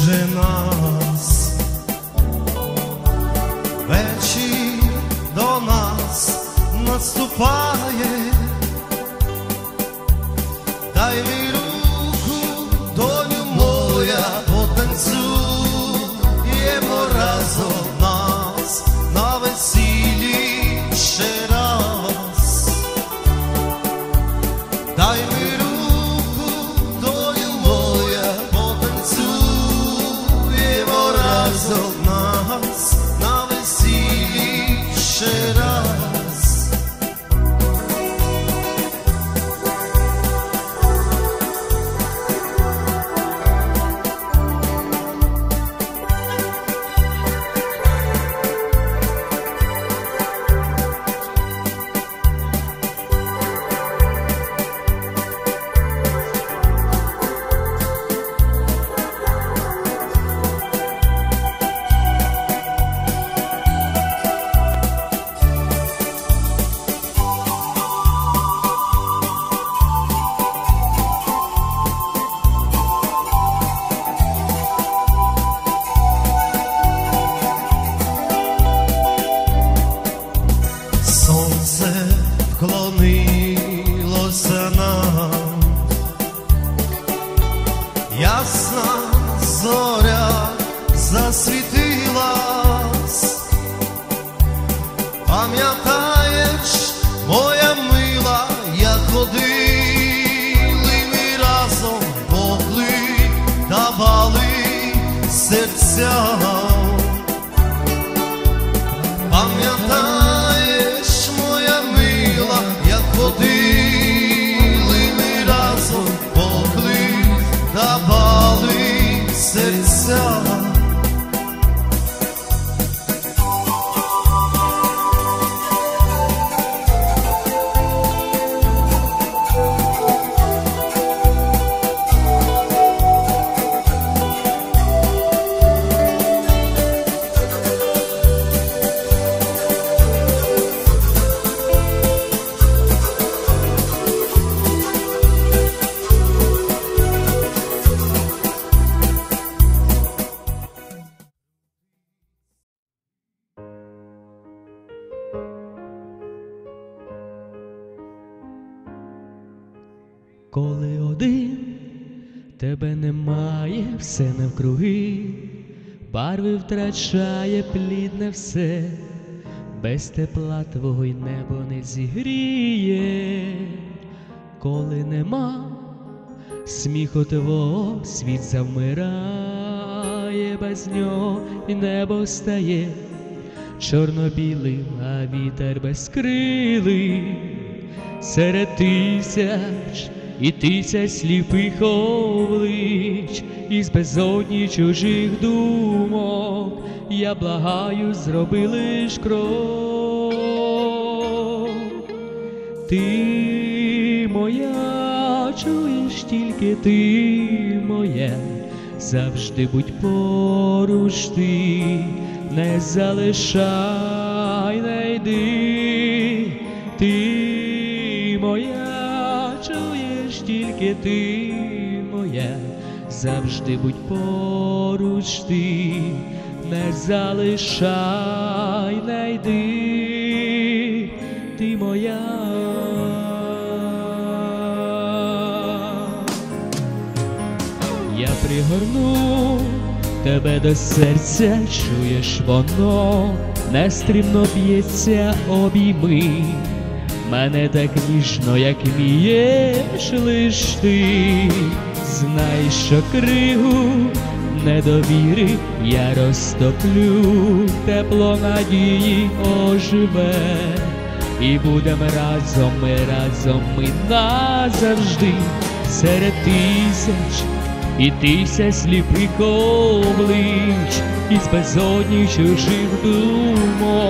вже нас, вечір до нас наступає, дай мені руку, доню моя, потанцюємо разом нас на весіллі ще раз. Дай мені вклонилося нам, ясна зоря засвітилась, пам'ятаєш, моя мила, як ходили разом, давали серцям. Пам'ятаєш, Коли один тебе немає, все навкруги, барви втрачає плідне все, без тепла твого й небо не зігріє, коли нема сміху твого, світ завмирає, без нього і небо стає чорно-білим, а вітер безкрилий серед тисяч і тисяч сліпих облич, із безодні чужих думок, я благаю, зроби лиш крок. Ти моя, чуєш тільки ти моя, завжди будь поруч ти, не залишай, не йди, ти моя, тільки ти моя, завжди будь поруч ти, не залишай, не йди, ти моя. Я пригорну тебе до серця, чуєш воно, нестрімно б'ється обійми. Мене так ніжно, як вмієш лиш ти, знай, що кригу недовіри я розтоплю, тепло надії оживе, і будем разом, ми разом, ми назавжди серед тисяч і тисяч сліпих облич, із безодні чужих думок,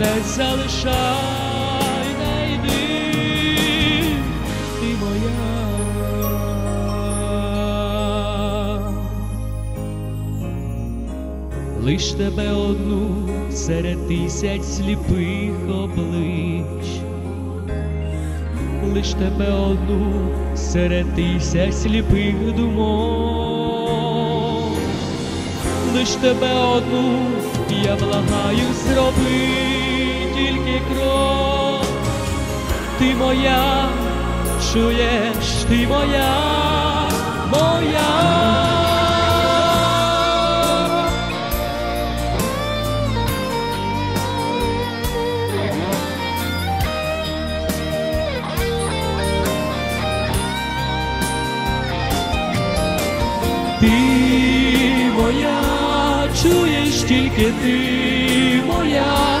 не залишай, не йди, ти моя. Лиш тебе одну серед тисяч сліпих облич, лиш тебе одну серед тисяч сліпих думок, лиш тебе одну я благаю зроби тільки крок, ти моя, чуєш, ти моя, моя. Ти моя, чуєш тільки ти моя,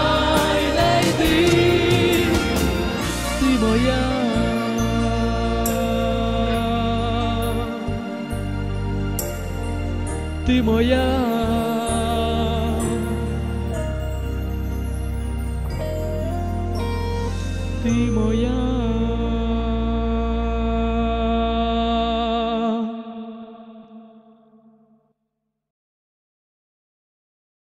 Ти моя. Ти моя.